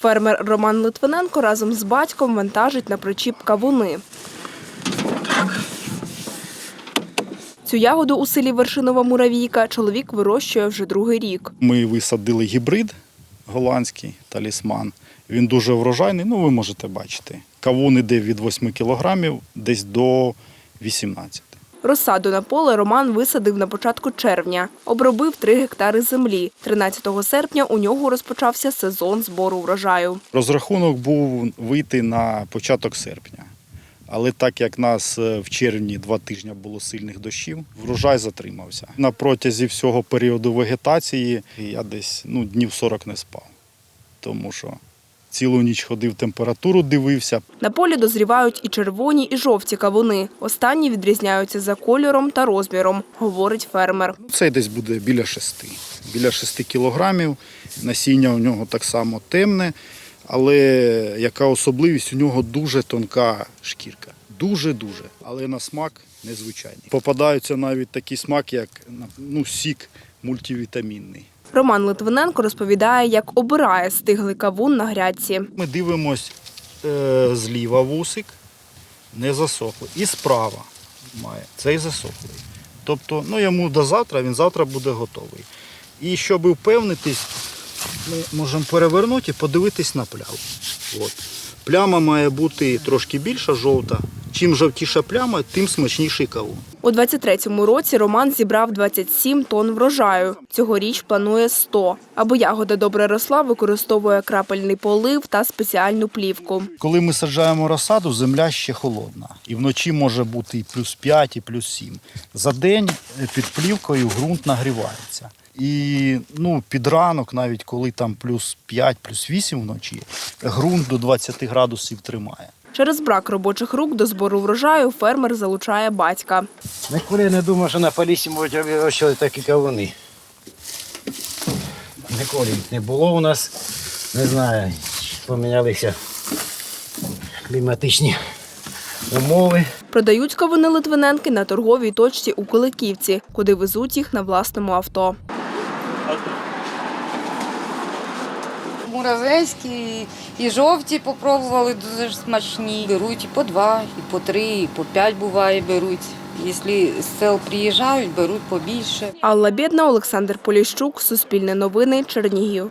Фермер Роман Литвиненко разом з батьком вантажить на причіп кавуни. Цю ягоду у селі Вершинова Муравійка чоловік вирощує вже другий рік. Ми висадили гібрид голландський талісман. Він дуже врожайний, ну ви можете бачити. Кавун іде від 8 кілограмів десь до 18. Розсаду на поле Роман висадив на початку червня. Обробив 3 гектари землі. 13 серпня у нього розпочався сезон збору врожаю. Розрахунок був вийти на початок серпня. Але так як нас е, в червні два тижні було сильних дощів, врожай затримався. На протязі всього періоду вегетації я десь ну, днів 40 не спав, тому що цілу ніч ходив, температуру дивився. На полі дозрівають і червоні, і жовті кавуни. Останні відрізняються за кольором та розміром, говорить фермер. Ну, Цей десь буде біля 6. Біля 6 кілограмів. Насіння у нього так само темне, але яка особливість, у нього дуже тонка шкірка. Дуже-дуже. Але на смак незвичайний. Попадаються навіть такі смак, як ну, сік мультивітамінний. Роман Литвиненко розповідає, як обирає стиглий кавун на грядці. Ми дивимось е, зліва вусик, не засохлий. І справа має цей засохлий. Тобто, ну йому до завтра, він завтра буде готовий. І щоб впевнитись, ми можемо перевернути і подивитись на пляму. От. Пляма має бути трошки більша жовта. Чим жовтіша пляма, тим смачніший кавун. У 23-му році Роман зібрав 27 тонн врожаю. Цьогоріч планує 100. Аби ягода добре росла, використовує крапельний полив та спеціальну плівку. Коли ми саджаємо розсаду, земля ще холодна. І вночі може бути і плюс 5, і плюс 7. За день е, під плівкою ґрунт нагрівається. І ну, під ранок, навіть коли там плюс 5, плюс 8 вночі, ґрунт до 20 градусів тримає. Через брак робочих рук до збору врожаю фермер залучає батька. Ніколи не думав, що на полісі можуть вирощувати такі кавуни. Ніколи їх не було у нас. Не знаю, помінялися кліматичні умови. Продають кавуни Литвиненки на торговій точці у Куликівці, куди везуть їх на власному авто. Муравейські і жовті попробували дуже смачні. Беруть і по два, і по три, і по п'ять буває беруть. Якщо з сел приїжджають, беруть побільше. Алла Бєдна, Олександр Поліщук, Суспільне новини, Чернігів.